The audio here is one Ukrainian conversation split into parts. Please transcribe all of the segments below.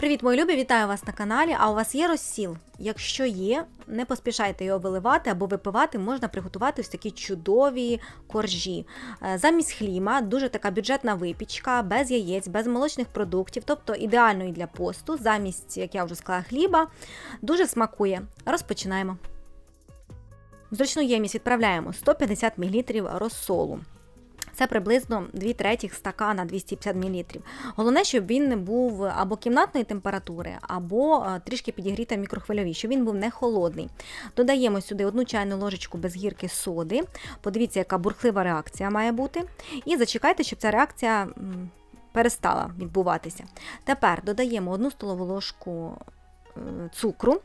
Привіт, мої любі! Вітаю вас на каналі. А у вас є розсіл? Якщо є, не поспішайте його виливати або випивати, можна приготувати ось такі чудові коржі. Е, Замість хліма дуже така бюджетна випічка, без яєць, без молочних продуктів, тобто ідеально і для посту. Замість, як я вже сказала, хліба. Дуже смакує. Розпочинаємо. В зручну ємність відправляємо 150 мл розсолу. Це приблизно 2 третіх стакана 250 мл. Головне, щоб він був або кімнатної температури, або е, трішки підігріти в мікрохвильовій, щоб він був не холодний. Додаємо сюди одну чайну ложечку без гірки соди. Подивіться, яка бурхлива реакція має бути. І зачекайте, щоб ця реакція перестала відбуватися. Тепер додаємо одну столову ложку е, цукру.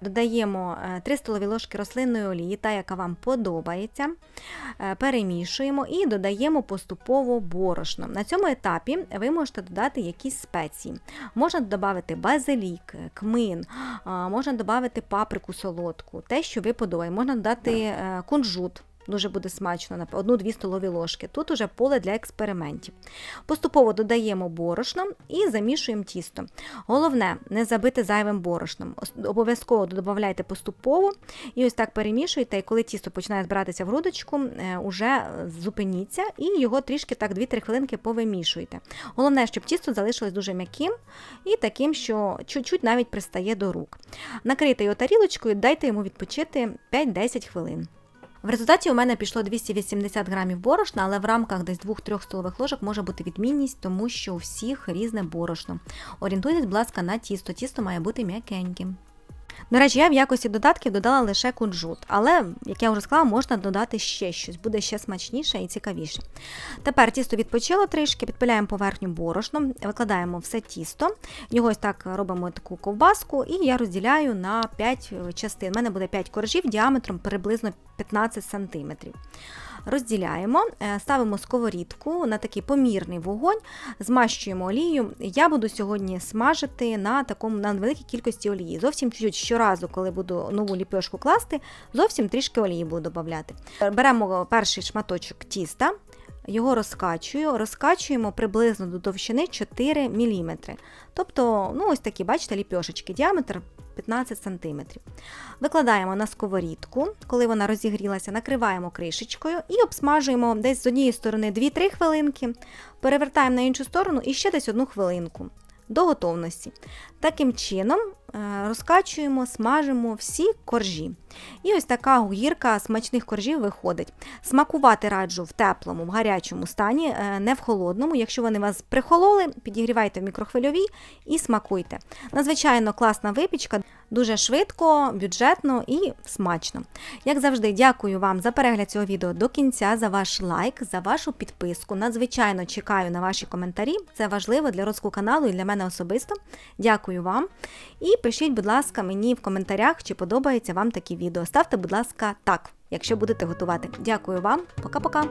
Додаємо е, 3 столові ложки рослинної олії, та яка вам подобається. Е, Перемішуємо і додаємо поступово борошно. На цьому етапі ви можете додати якісь спеції. Можна додати базилік, кмин, можна додати паприку солодку, те, що ви подобаєте. Можна додати е, кунжут. Дуже буде смачно, на 1-2 столові ложки. Тут уже поле для експериментів. Поступово додаємо борошно і замішуємо тісто. Головне, не забити зайвим борошном. Обов'язково додавайте поступово і ось так перемішуйте. І коли тісто починає збиратися в грудочку, е, уже зупиніться і його трішки так 2-3 хвилинки повимішуйте. Головне, щоб тісто залишилось дуже м'яким і таким, що чуть-чуть навіть пристає до рук. Накрийте його тарілочкою, дайте йому відпочити 5-10 хвилин. В результаті у мене пішло 280 грамів борошна, але в рамках десь 2-3 столових ложок може бути відмінність, тому що у всіх різне борошно. Орієнтуйтесь, будь ласка, на тісто. Тісто має бути м'якеньким. До речі, я в якості додатків додала лише кунжут, але, як я вже сказала, можна додати ще щось, буде ще смачніше і цікавіше. Тепер тісто відпочило трішки, підпиляємо поверхню борошном, викладаємо все тісто, його ось так робимо таку ковбаску, і я розділяю на 5 частин. У мене буде 5 коржів діаметром приблизно 15 см. Розділяємо, е, ставимо сковорідку на такий помірний вогонь, змащуємо олію. Я буду сьогодні смажити на такому на великій кількості олії. Зовсім чуть-чуть щоразу, коли буду нову ліпешку класти, зовсім трішки олії буду додати. Беремо перший шматочок тіста. Його розкачую, розкачуємо приблизно до товщини 4 мм. Тобто, ну ось такі, бачите, ліпьошечки, діаметр 15 см. Викладаємо на сковорідку, коли вона розігрілася, накриваємо кришечкою і обсмажуємо десь з однієї сторони 2-3 хвилинки, перевертаємо на іншу сторону і ще десь одну хвилинку до готовності. Таким чином е, розкачуємо, смажимо всі коржі. І ось така гірка смачних коржів виходить. Смакувати раджу в теплому, в гарячому стані, е, не в холодному. Якщо вони вас прихололи, підігрівайте в мікрохвильовій і смакуйте. Надзвичайно класна випічка, дуже швидко, бюджетно і смачно. Як завжди, дякую вам за перегляд цього відео до кінця, за ваш лайк, за вашу підписку. Надзвичайно чекаю на ваші коментарі. Це важливо для розвитку каналу і для мене особисто. Дякую вам. І пишіть, будь ласка, мені в коментарях, чи подобається вам такі відео. Ставте, будь ласка, так, якщо будете готувати. Дякую вам, пока-пока.